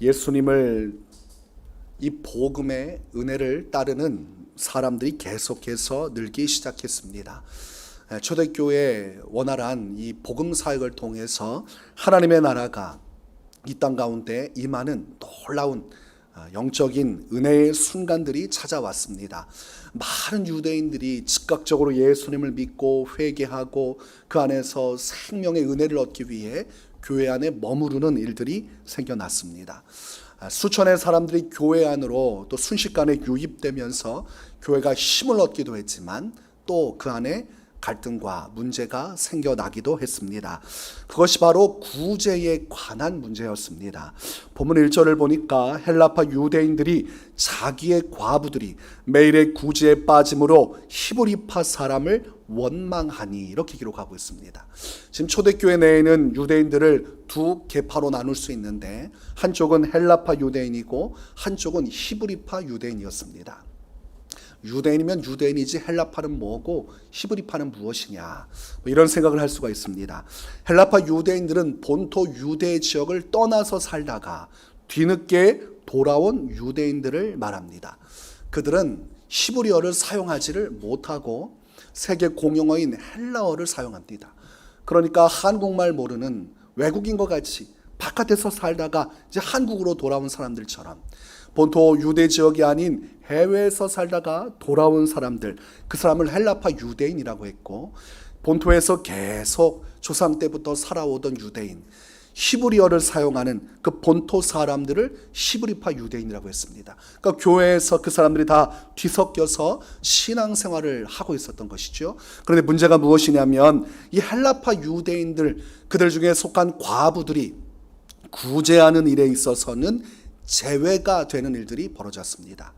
예수님을 이 복음의 은혜를 따르는 사람들이 계속해서 늘기 시작했습니다. 에, 초대교회 원활한 이 복음 사역을 통해서 하나님의 나라가 이 땅 가운데 임하는 놀라운 아, 영적인 은혜의 순간들이 찾아왔습니다. 많은 유대인들이 즉각적으로 예수님을 믿고 회개하고 그 안에서 생명의 은혜를 얻기 위해 교회 안에 머무르는 일들이 생겨났습니다. 아, 수천의 사람들이 교회 안으로 또 순식간에 유입되면서 교회가 힘을 얻기도 했지만 또 그 안에 갈등과 문제가 생겨나기도 했습니다. 그것이 바로 구제에 관한 문제였습니다. 본문 1절을 보니까 헬라파 유대인들이 자기의 과부들이 매일의 구제에 빠짐으로 히브리파 사람을 원망하니 이렇게 기록하고 있습니다. 지금 초대교회 내에는 유대인들을 두 계파로 나눌 수 있는데 한쪽은 헬라파 유대인이고 한쪽은 히브리파 유대인이었습니다. 유대인이면 유대인이지 헬라파는 뭐고 히브리파는 무엇이냐 뭐 이런 생각을 할 수가 있습니다. 헬라파 유대인들은 본토 유대 지역을 떠나서 살다가 뒤늦게 돌아온 유대인들을 말합니다. 그들은 히브리어를 사용하지를 못하고 세계 공용어인 헬라어를 사용합니다. 그러니까 한국말 모르는 외국인과 같이 바깥에서 살다가 이제 한국으로 돌아온 사람들처럼 본토 유대 지역이 아닌 해외에서 살다가 돌아온 사람들, 그 사람을 헬라파 유대인이라고 했고, 본토에서 계속 조상 때부터 살아오던 유대인, 히브리어를 사용하는 그 본토 사람들을 히브리파 유대인이라고 했습니다. 그러니까 교회에서 그 사람들이 다 뒤섞여서 신앙생활을 하고 있었던 것이죠. 그런데 문제가 무엇이냐면 이 헬라파 유대인들 그들 중에 속한 과부들이 구제하는 일에 있어서는 제외가 되는 일들이 벌어졌습니다.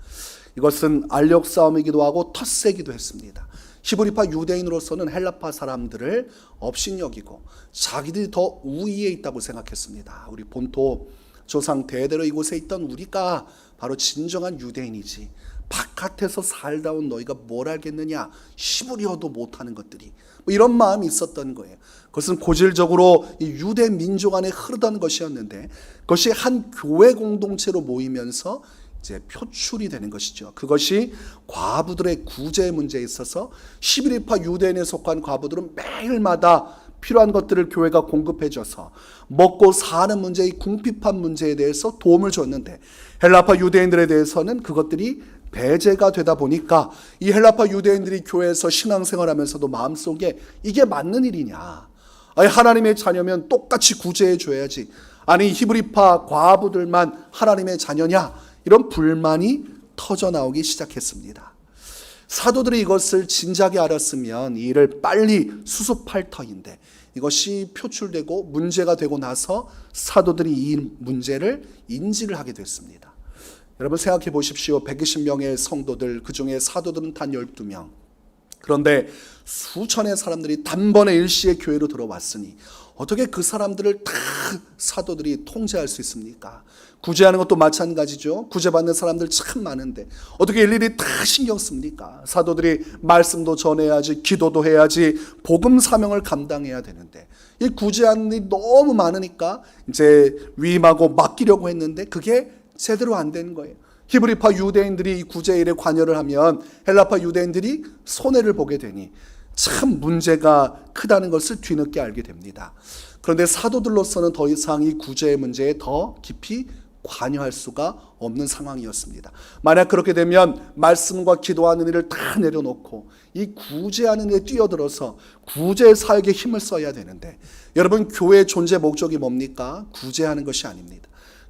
이것은 알력 싸움이기도 하고 텃세기도 했습니다. 히브리파 유대인으로서는 헬라파 사람들을 업신여기고 자기들이 더 우위에 있다고 생각했습니다. 우리 본토 조상 대대로 이곳에 있던 우리가 바로 진정한 유대인이지. 바깥에서 살다 온 너희가 뭘 알겠느냐? 히브리어도 못하는 것들이 뭐 이런 마음이 있었던 거예요. 그것은 고질적으로 이 유대 민족 안에 흐르던 것이었는데 그것이 한 교회 공동체로 모이면서 이제 표출이 되는 것이죠. 그것이 과부들의 구제 문제에 있어서 시비리파 유대인에 속한 과부들은 매일마다 필요한 것들을 교회가 공급해줘서 먹고 사는 문제, 이 궁핍한 문제에 대해서 도움을 줬는데 헬라파 유대인들에 대해서는 그것들이 배제가 되다 보니까 이 헬라파 유대인들이 교회에서 신앙생활하면서도 마음속에 이게 맞는 일이냐? 아니 하나님의 자녀면 똑같이 구제해 줘야지. 아니 히브리파 과부들만 하나님의 자녀냐? 이런 불만이 터져 나오기 시작했습니다. 사도들이 이것을 진작에 알았으면 이 일을 빨리 수습할 터인데 이것이 표출되고 문제가 되고 나서 사도들이 이 문제를 인지를 하게 됐습니다. 여러분 생각해 보십시오. 120명의 성도들 그 중에 사도들은 단 12명. 그런데 수천의 사람들이 단번에 일시에 교회로 들어왔으니 어떻게 그 사람들을 다 사도들이 통제할 수 있습니까? 구제하는 것도 마찬가지죠. 구제받는 사람들 참 많은데 어떻게 일일이 다 신경 씁니까? 사도들이 말씀도 전해야지, 기도도 해야지, 복음 사명을 감당해야 되는데 이 구제하는 일이 너무 많으니까 이제 위임하고 맡기려고 했는데 그게 제대로 안 된 거예요. 히브리파 유대인들이 이 구제 일에 관여를 하면 헬라파 유대인들이 손해를 보게 되니 참 문제가 크다는 것을 뒤늦게 알게 됩니다. 그런데 사도들로서는 더 이상 이 구제의 문제에 더 깊이 관여할 수가 없는 상황이었습니다. 만약 그렇게 되면 말씀과 기도하는 일을 다 내려놓고 이 구제하는 일에 뛰어들어서 구제 사역에 힘을 써야 되는데 여러분 교회의 존재 목적이 뭡니까? 구제하는 것이 아닙니다.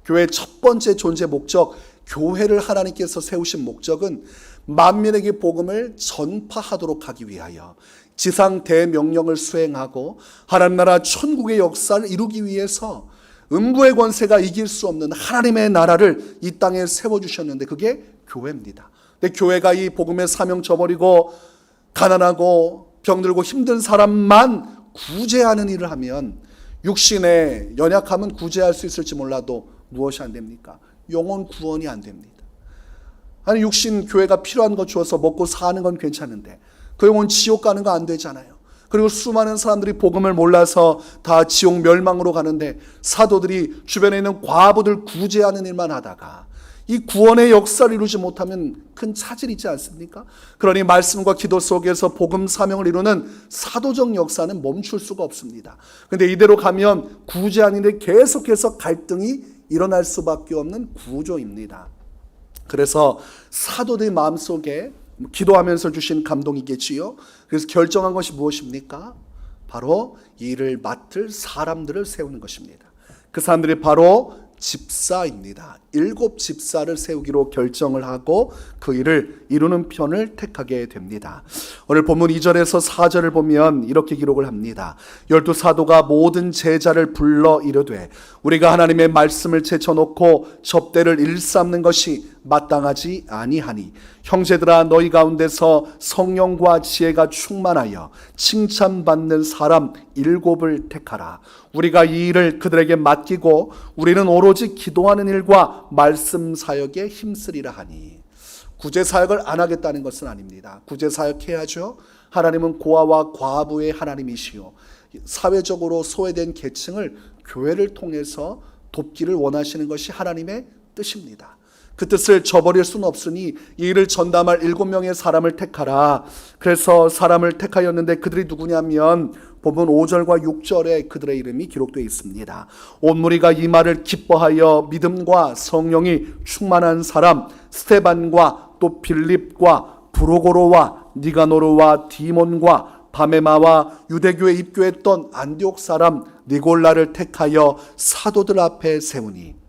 교회의 첫 번째 존재 목적, 교회를 하나님께서 세우신 목적은 만민에게 복음을 전파하도록 하기 위하여 지상 대명령을 수행하고 하나님 나라 천국의 역사를 이루기 위해서 음부의 권세가 이길 수 없는 하나님의 나라를 이 땅에 세워 주셨는데 그게 교회입니다. 근데 교회가 이 복음의 사명 저버리고 가난하고 병들고 힘든 사람만 구제하는 일을 하면 육신의 연약함은 구제할 수 있을지 몰라도 무엇이 안 됩니까? 영혼 구원이 안 됩니다. 아니 육신 교회가 필요한 거 주어서 먹고 사는 건 괜찮은데 그 영혼 지옥 가는 거 안 되잖아요. 그리고 수많은 사람들이 복음을 몰라서 다 지옥 멸망으로 가는데 사도들이 주변에 있는 과부들 구제하는 일만 하다가 이 구원의 역사를 이루지 못하면 큰 차질이 있지 않습니까? 그러니 말씀과 기도 속에서 복음 사명을 이루는 사도적 역사는 멈출 수가 없습니다. 근데 이대로 가면 구제 아닌데 계속해서 갈등이 일어날 수밖에 없는 구조입니다. 그래서 사도들 마음속에 기도하면서 주신 감동이겠지요. 그래서 결정한 것이 무엇입니까? 바로 이 일을 맡을 사람들을 세우는 것입니다. 그 사람들이 바로 집사입니다. 일곱 집사를 세우기로 결정을 하고 그 일을 이루는 편을 택하게 됩니다. 오늘 본문 2절에서 4절을 보면 이렇게 기록을 합니다. 열두 사도가 모든 제자를 불러 이르되 우리가 하나님의 말씀을 제쳐놓고 접대를 일삼는 것이 마땅하지 아니하니 형제들아 너희 가운데서 성령과 지혜가 충만하여 칭찬받는 사람 일곱을 택하라 우리가 이 일을 그들에게 맡기고 우리는 오로지 기도하는 일과 말씀 사역에 힘쓰리라 하니 구제 사역을 안 하겠다는 것은 아닙니다. 구제 사역 해야죠. 하나님은 고아와 과부의 하나님이시요 사회적으로 소외된 계층을 교회를 통해서 돕기를 원하시는 것이 하나님의 뜻입니다. 그 뜻을 저버릴 수는 없으니 이 일을 전담할 일곱 명의 사람을 택하라. 그래서 사람을 택하였는데 그들이 누구냐면 본문 5절과 6절에 그들의 이름이 기록되어 있습니다. 온 무리가 이 말을 기뻐하여 믿음과 성령이 충만한 사람 스테반과 또 빌립과 브로고로와 니가노르와 디몬과 바메마와 유대교에 입교했던 안디옥 사람 니골라를 택하여 사도들 앞에 세우니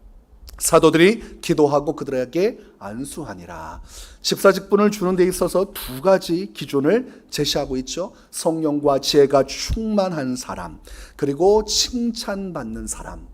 사도들이 기도하고 그들에게 안수하니라. 집사 직분을 주는 데 있어서 두 가지 기준을 제시하고 있죠. 성령과 지혜가 충만한 사람, 그리고 칭찬받는 사람.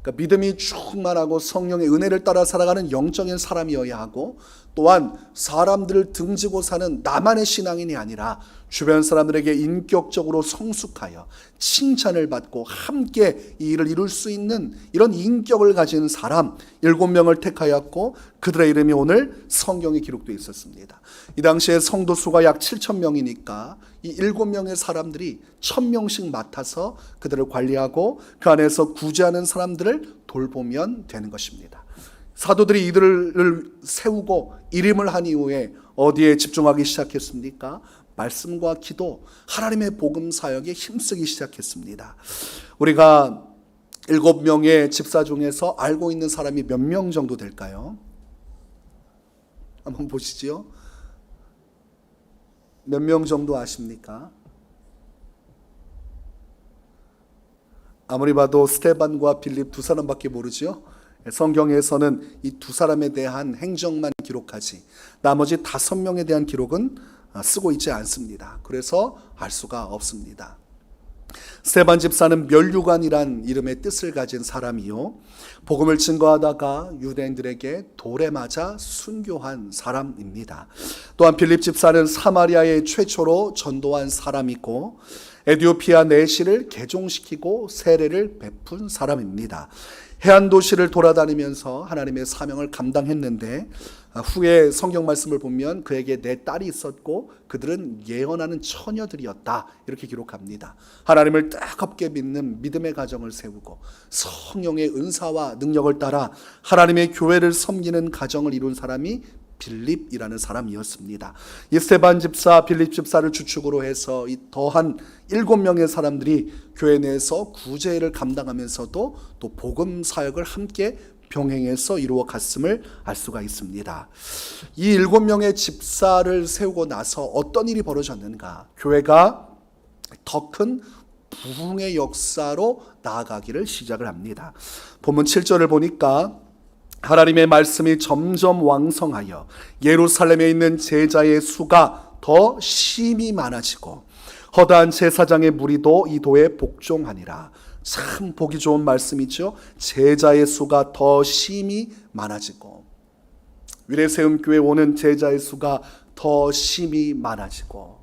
그러니까 믿음이 충만하고 성령의 은혜를 따라 살아가는 영적인 사람이어야 하고 또한 사람들을 등지고 사는 나만의 신앙인이 아니라 주변 사람들에게 인격적으로 성숙하여 칭찬을 받고 함께 이 일을 이룰 수 있는 이런 인격을 가진 사람 일곱 명을 택하였고 그들의 이름이 오늘 성경에 기록되어 있었습니다. 이 당시에 성도 수가 약 7천 명이니까 이 일곱 명의 사람들이 천 명씩 맡아서 그들을 관리하고 그 안에서 구제하는 사람들을 돌보면 되는 것입니다. 사도들이 이들을 세우고 이름을 한 이후에 어디에 집중하기 시작했습니까? 말씀과 기도, 하나님의 복음 사역에 힘쓰기 시작했습니다. 우리가 일곱 명의 집사 중에서 알고 있는 사람이 몇 명 정도 될까요? 한번 보시지요. 몇 명 정도 아십니까? 아무리 봐도 스테반과 빌립 두 사람밖에 모르지요. 성경에서는 이 두 사람에 대한 행적만 기록하지 나머지 다섯 명에 대한 기록은 쓰고 있지 않습니다. 그래서 알 수가 없습니다. 스테반 집사는 멸류관이란 이름의 뜻을 가진 사람이요. 복음을 증거하다가 유대인들에게 돌에 맞아 순교한 사람입니다. 또한 빌립 집사는 사마리아의 최초로 전도한 사람이고 에디오피아 내시를 개종시키고 세례를 베푼 사람입니다. 해안 도시를 돌아다니면서 하나님의 사명을 감당했는데 후에 성경 말씀을 보면 그에게 네 딸이 있었고 그들은 예언하는 처녀들이었다 이렇게 기록합니다. 하나님을 따갑게 믿는 믿음의 가정을 세우고 성령의 은사와 능력을 따라 하나님의 교회를 섬기는 가정을 이룬 사람이 빌립이라는 사람이었습니다. 이 스테반 집사, 빌립 집사를 주축으로 해서 이 더한 일곱 명의 사람들이 교회 내에서 구제를 감당하면서도 또 복음 사역을 함께 병행해서 이루어 갔음을 알 수가 있습니다. 이 일곱 명의 집사를 세우고 나서 어떤 일이 벌어졌는가? 교회가 더 큰 부흥의 역사로 나아가기를 시작을 합니다. 본문 7절을 보니까 하나님의 말씀이 점점 왕성하여 예루살렘에 있는 제자의 수가 더 심히 많아지고 허다한 제사장의 무리도 이 도에 복종하니라. 참 보기 좋은 말씀이죠. 제자의 수가 더 심히 많아지고 위례세움 교회 오는 제자의 수가 더 심히 많아지고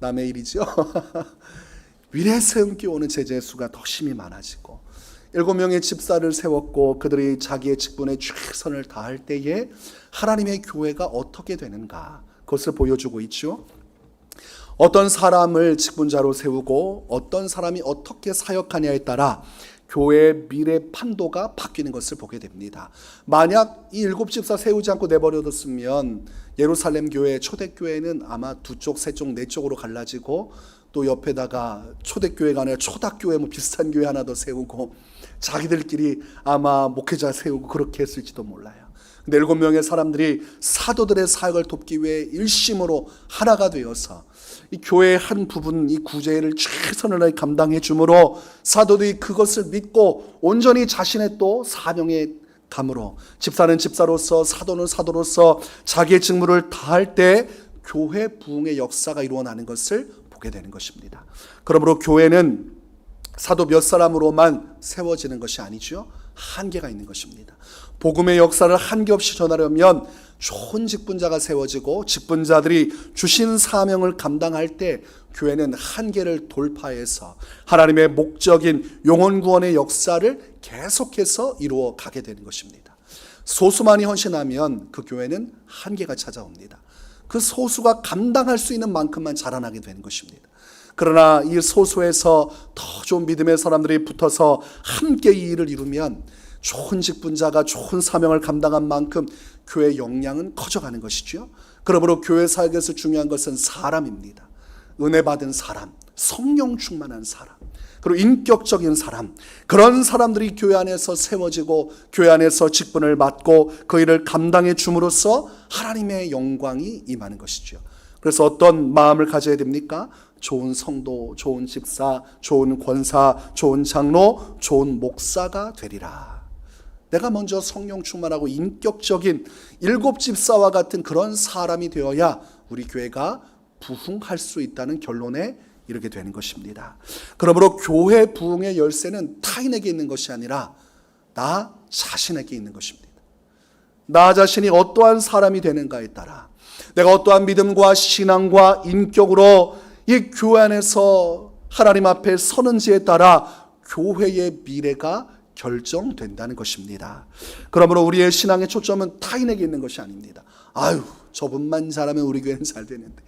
남의 일이죠. 위례세움 교회 오는 제자의 수가 더 심히 많아지고 일곱 명의 집사를 세웠고 그들이 자기의 직분에 최선을 다할 때에 하나님의 교회가 어떻게 되는가 그것을 보여주고 있죠. 어떤 사람을 직분자로 세우고 어떤 사람이 어떻게 사역하냐에 따라 교회의 미래 판도가 바뀌는 것을 보게 됩니다. 만약 이 일곱 집사 세우지 않고 내버려뒀으면 예루살렘 교회 초대교회는 아마 두 쪽, 세 쪽, 네 쪽으로 갈라지고 또 옆에다가 초대교회가 아니라 초닥교회 뭐 비슷한 교회 하나 더 세우고 자기들끼리 아마 목회자 세우고 그렇게 했을지도 몰라요. 근데 일곱 명의 사람들이 사도들의 사역을 돕기 위해 일심으로 하나가 되어서 이 교회의 한 부분 이 구제를 최선을 감당해 주므로 사도들이 그것을 믿고 온전히 자신의 또 사명에 감으로 집사는 집사로서 사도는 사도로서 자기의 직무를 다할 때 교회 부흥의 역사가 이루어나는 것을 보게 되는 것입니다. 그러므로 교회는 사도 몇 사람으로만 세워지는 것이 아니죠. 한계가 있는 것입니다. 복음의 역사를 한계 없이 전하려면 좋은 직분자가 세워지고 직분자들이 주신 사명을 감당할 때 교회는 한계를 돌파해서 하나님의 목적인 영혼 구원의 역사를 계속해서 이루어 가게 되는 것입니다. 소수만이 헌신하면 그 교회는 한계가 찾아옵니다. 그 소수가 감당할 수 있는 만큼만 자라나게 되는 것입니다. 그러나 이 소수에서 더 좋은 믿음의 사람들이 붙어서 함께 이 일을 이루면 좋은 직분자가 좋은 사명을 감당한 만큼 교회 역량은 커져가는 것이죠. 그러므로 교회 사역에서 중요한 것은 사람입니다. 은혜 받은 사람, 성령 충만한 사람, 그리고 인격적인 사람, 그런 사람들이 교회 안에서 세워지고 교회 안에서 직분을 맡고 그 일을 감당해 줌으로써 하나님의 영광이 임하는 것이죠. 그래서 어떤 마음을 가져야 됩니까? 좋은 성도, 좋은 집사, 좋은 권사, 좋은 장로, 좋은 목사가 되리라. 내가 먼저 성령 충만하고 인격적인 일곱 집사와 같은 그런 사람이 되어야 우리 교회가 부흥할 수 있다는 결론에 이르게 되는 것입니다. 그러므로 교회 부흥의 열쇠는 타인에게 있는 것이 아니라 나 자신에게 있는 것입니다. 나 자신이 어떠한 사람이 되는가에 따라 내가 어떠한 믿음과 신앙과 인격으로 이 교회 안에서 하나님 앞에 서는지에 따라 교회의 미래가 결정된다는 것입니다. 그러므로 우리의 신앙의 초점은 타인에게 있는 것이 아닙니다. 아유, 저분만 잘하면 우리 교회는 잘 되는데.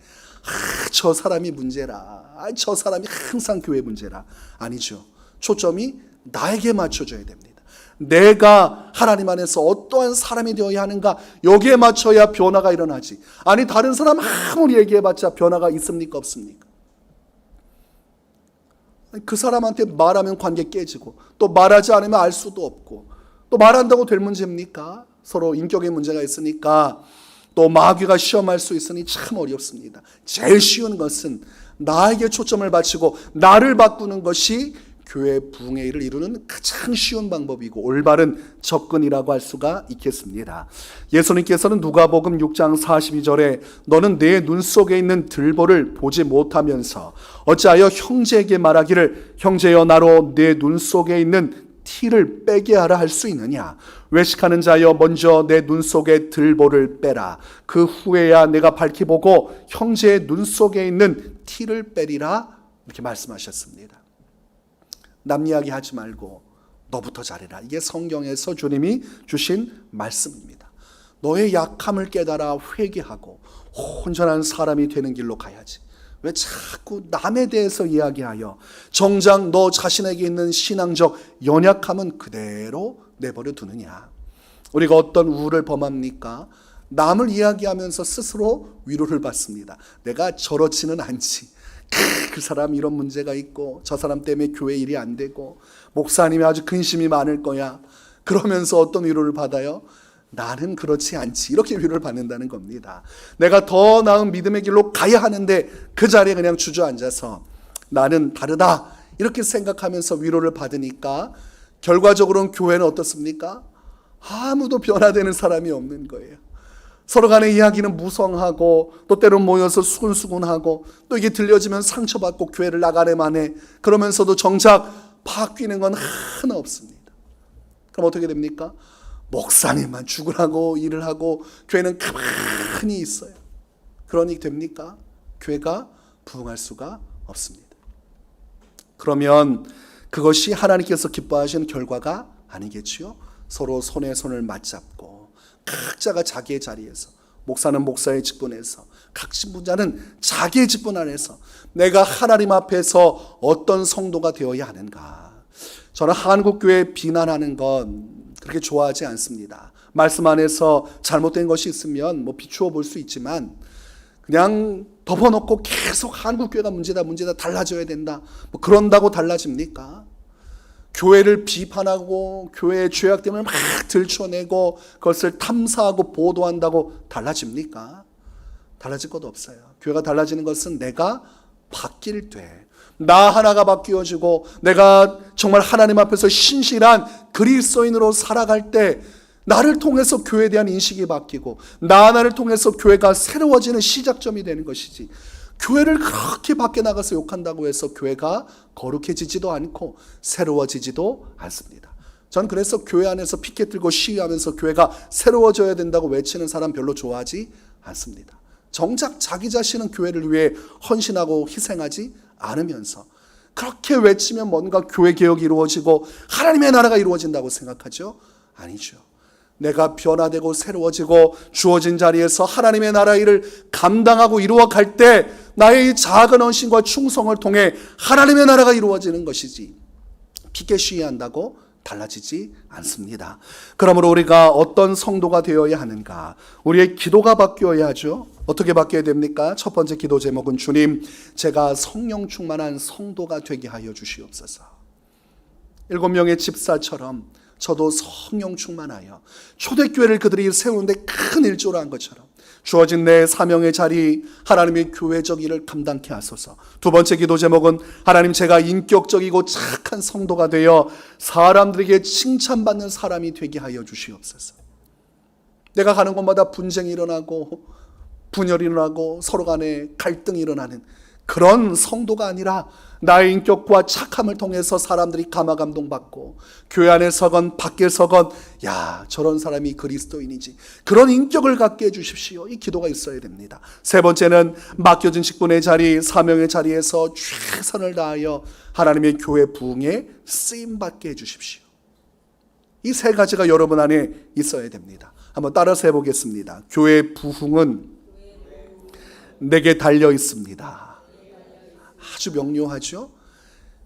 아, 저 사람이 문제라. 아, 저 사람이 항상 교회 문제라. 아니죠. 초점이 나에게 맞춰져야 됩니다. 내가 하나님 안에서 어떠한 사람이 되어야 하는가 여기에 맞춰야 변화가 일어나지. 아니 다른 사람 아무리 얘기해봤자 변화가 있습니까 없습니까? 그 사람한테 말하면 관계 깨지고 또 말하지 않으면 알 수도 없고 또 말한다고 될 문제입니까? 서로 인격의 문제가 있으니까 또 마귀가 시험할 수 있으니 참 어렵습니다. 제일 쉬운 것은 나에게 초점을 바치고 나를 바꾸는 것이 교회 부흥의 일을 이루는 가장 쉬운 방법이고 올바른 접근이라고 할 수가 있겠습니다. 예수님께서는 누가복음 6장 42절에 너는 내 눈 속에 있는 들보를 보지 못하면서 어찌하여 형제에게 말하기를 형제여 나로 내 눈 속에 있는 티를 빼게 하라 할 수 있느냐? 외식하는 자여 먼저 내 눈 속에 들보를 빼라. 그 후에야 내가 밝히 보고 형제의 눈 속에 있는 티를 빼리라 이렇게 말씀하셨습니다. 남 이야기 하지 말고 너부터 잘해라. 이게 성경에서 주님이 주신 말씀입니다. 너의 약함을 깨달아 회개하고 온전한 사람이 되는 길로 가야지. 왜 자꾸 남에 대해서 이야기하여 정작 너 자신에게 있는 신앙적 연약함은 그대로 내버려 두느냐? 우리가 어떤 우를 범합니까? 남을 이야기하면서 스스로 위로를 받습니다. 내가 저렇지는 않지. 그 사람 이런 문제가 있고 저 사람 때문에 교회 일이 안 되고 목사님이 아주 근심이 많을 거야. 그러면서 어떤 위로를 받아요? 나는 그렇지 않지. 이렇게 위로를 받는다는 겁니다. 내가 더 나은 믿음의 길로 가야 하는데 그 자리에 그냥 주저앉아서 나는 다르다. 이렇게 생각하면서 위로를 받으니까 결과적으로는 교회는 어떻습니까? 아무도 변화되는 사람이 없는 거예요. 서로 간의 이야기는 무성하고 또 때론 모여서 수군수군하고 또 이게 들려지면 상처받고 교회를 나가네만 해. 그러면서도 정작 바뀌는 건 하나 없습니다. 그럼 어떻게 됩니까? 목사님만 죽으라고 일을 하고 교회는 가만히 있어요. 그러니 됩니까? 교회가 부흥할 수가 없습니다. 그러면 그것이 하나님께서 기뻐하시는 결과가 아니겠지요? 서로 손에 손을 맞잡고 각자가 자기의 자리에서 목사는 목사의 직분에서 각 신분자는 자기의 직분 안에서 내가 하나님 앞에서 어떤 성도가 되어야 하는가. 저는 한국 교회 비난하는 건 그렇게 좋아하지 않습니다. 말씀 안에서 잘못된 것이 있으면 뭐 비추어 볼 수 있지만 그냥 덮어놓고 계속 한국 교회가 문제다 문제다 달라져야 된다. 뭐 그런다고 달라집니까? 교회를 비판하고 교회의 죄악됨을 막 들춰내고 그것을 탐사하고 보도한다고 달라집니까? 달라질 것도 없어요. 교회가 달라지는 것은 내가 바뀔 때, 나 하나가 바뀌어지고 내가 정말 하나님 앞에서 신실한 그리스도인으로 살아갈 때 나를 통해서 교회에 대한 인식이 바뀌고 나 하나를 통해서 교회가 새로워지는 시작점이 되는 것이지. 교회를 그렇게 밖에 나가서 욕한다고 해서 교회가 거룩해지지도 않고 새로워지지도 않습니다. 전 그래서 교회 안에서 피켓 들고 시위하면서 교회가 새로워져야 된다고 외치는 사람 별로 좋아하지 않습니다. 정작 자기 자신은 교회를 위해 헌신하고 희생하지 않으면서 그렇게 외치면 뭔가 교회 개혁이 이루어지고 하나님의 나라가 이루어진다고 생각하죠? 아니죠. 내가 변화되고 새로워지고 주어진 자리에서 하나님의 나라 일을 감당하고 이루어 갈 때 나의 이 작은 헌신과 충성을 통해 하나님의 나라가 이루어지는 것이지 피켓 시위한다고 달라지지 않습니다. 그러므로 우리가 어떤 성도가 되어야 하는가? 우리의 기도가 바뀌어야 하죠. 어떻게 바뀌어야 됩니까? 첫 번째 기도 제목은 주님, 제가 성령 충만한 성도가 되게 하여 주시옵소서. 일곱 명의 집사처럼 저도 성령 충만하여 초대교회를 그들이 세우는데 큰 일조를 한 것처럼 주어진 내 사명의 자리 하나님의 교회적 일을 감당케 하소서. 두 번째 기도 제목은 하나님 제가 인격적이고 착한 성도가 되어 사람들에게 칭찬받는 사람이 되게 하여 주시옵소서. 내가 가는 곳마다 분쟁이 일어나고 분열이 일어나고 서로 간에 갈등이 일어나는 그런 성도가 아니라 나의 인격과 착함을 통해서 사람들이 감화 감동받고 교회 안에 서건 밖에 서건 야 저런 사람이 그리스도인이지. 그런 인격을 갖게 해주십시오. 이 기도가 있어야 됩니다. 세 번째는 맡겨진 직분의 자리 사명의 자리에서 최선을 다하여 하나님의 교회 부흥에 쓰임 받게 해주십시오. 이 세 가지가 여러분 안에 있어야 됩니다. 한번 따라서 해보겠습니다. 교회 부흥은 내게 달려 있습니다 아주 명료하죠.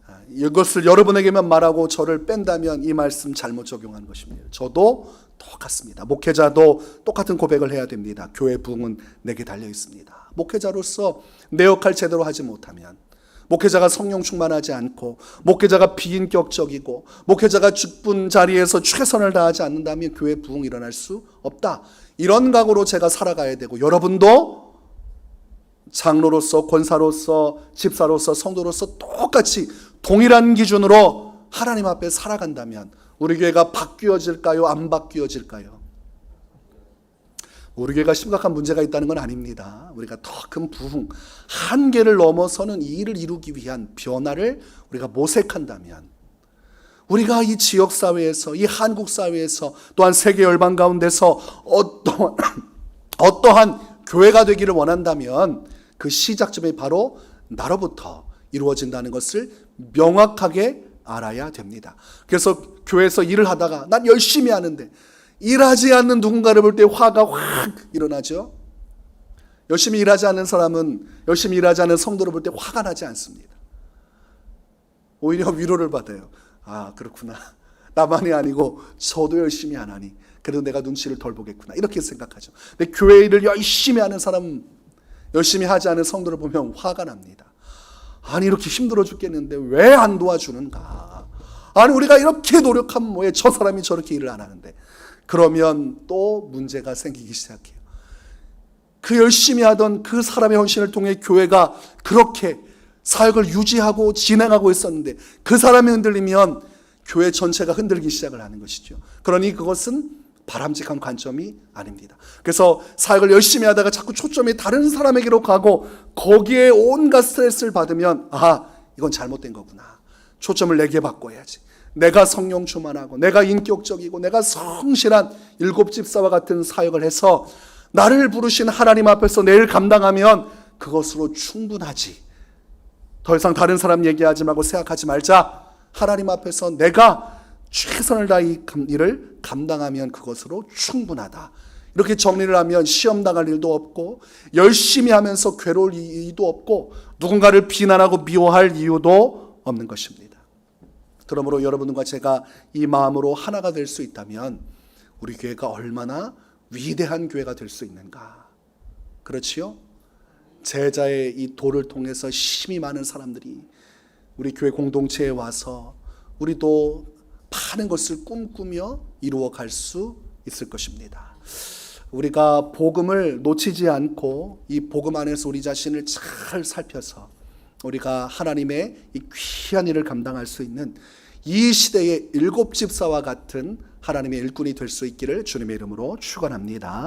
아, 이것을 여러분에게만 말하고 저를 뺀다면 이 말씀 잘못 적용한 것입니다. 저도 똑같습니다. 목회자도 똑같은 고백을 해야 됩니다. 교회 부흥은 내게 달려 있습니다. 목회자로서 내 역할 제대로 하지 못하면 목회자가 성령 충만하지 않고 목회자가 비인격적이고 목회자가 직분 자리에서 최선을 다하지 않는다면 교회 부흥 일어날 수 없다. 이런 각오로 제가 살아가야 되고 여러분도 장로로서 권사로서 집사로서 성도로서 똑같이 동일한 기준으로 하나님 앞에 살아간다면 우리 교회가 바뀌어질까요? 안 바뀌어질까요? 우리 교회가 심각한 문제가 있다는 건 아닙니다. 우리가 더 큰 부흥, 한계를 넘어서는 이 일을 이루기 위한 변화를 우리가 모색한다면 우리가 이 지역 사회에서 이 한국 사회에서 또한 세계 열방 가운데서 어떠한 어떠한 교회가 되기를 원한다면 그 시작점이 바로 나로부터 이루어진다는 것을 명확하게 알아야 됩니다. 그래서 교회에서 일을 하다가 난 열심히 하는데 일하지 않는 누군가를 볼 때 화가 확 일어나죠. 열심히 일하지 않는 사람은 열심히 일하지 않는 성도를 볼 때 화가 나지 않습니다. 오히려 위로를 받아요. 아, 그렇구나. 나만이 아니고 저도 열심히 안 하니. 그래도 내가 눈치를 덜 보겠구나. 이렇게 생각하죠. 근데 교회 일을 열심히 하는 사람, 열심히 하지 않은 성도를 보면 화가 납니다. 아니, 이렇게 힘들어 죽겠는데 왜 안 도와주는가? 아니, 우리가 이렇게 노력하면 뭐해? 저 사람이 저렇게 일을 안 하는데. 그러면 또 문제가 생기기 시작해요. 그 열심히 하던 그 사람의 헌신을 통해 교회가 그렇게 사역을 유지하고 진행하고 있었는데 그 사람이 흔들리면 교회 전체가 흔들기 시작을 하는 것이죠. 그러니 그것은 바람직한 관점이 아닙니다. 그래서 사역을 열심히 하다가 자꾸 초점이 다른 사람에게로 가고 거기에 온갖 스트레스를 받으면 아, 이건 잘못된 거구나. 초점을 내게 바꿔야지. 내가 성령 충만하고 내가 인격적이고 내가 성실한 일곱 집사와 같은 사역을 해서 나를 부르신 하나님 앞에서 내일 감당하면 그것으로 충분하지. 더 이상 다른 사람 얘기하지 말고 생각하지 말자. 하나님 앞에서 내가 최선을 다해 이 일을 감당하면 그것으로 충분하다. 이렇게 정리를 하면 시험 당할 일도 없고 열심히 하면서 괴로울 이유도 없고 누군가를 비난하고 미워할 이유도 없는 것입니다. 그러므로 여러분과 제가 이 마음으로 하나가 될 수 있다면 우리 교회가 얼마나 위대한 교회가 될 수 있는가. 그렇지요? 제자의 이 도를 통해서 힘이 많은 사람들이 우리 교회 공동체에 와서 우리도 많은 것을 꿈꾸며 이루어 갈 수 있을 것입니다. 우리가 복음을 놓치지 않고 이 복음 안에서 우리 자신을 잘 살펴서 우리가 하나님의 이 귀한 일을 감당할 수 있는 이 시대의 일곱 집사와 같은 하나님의 일꾼이 될 수 있기를 주님의 이름으로 축원합니다.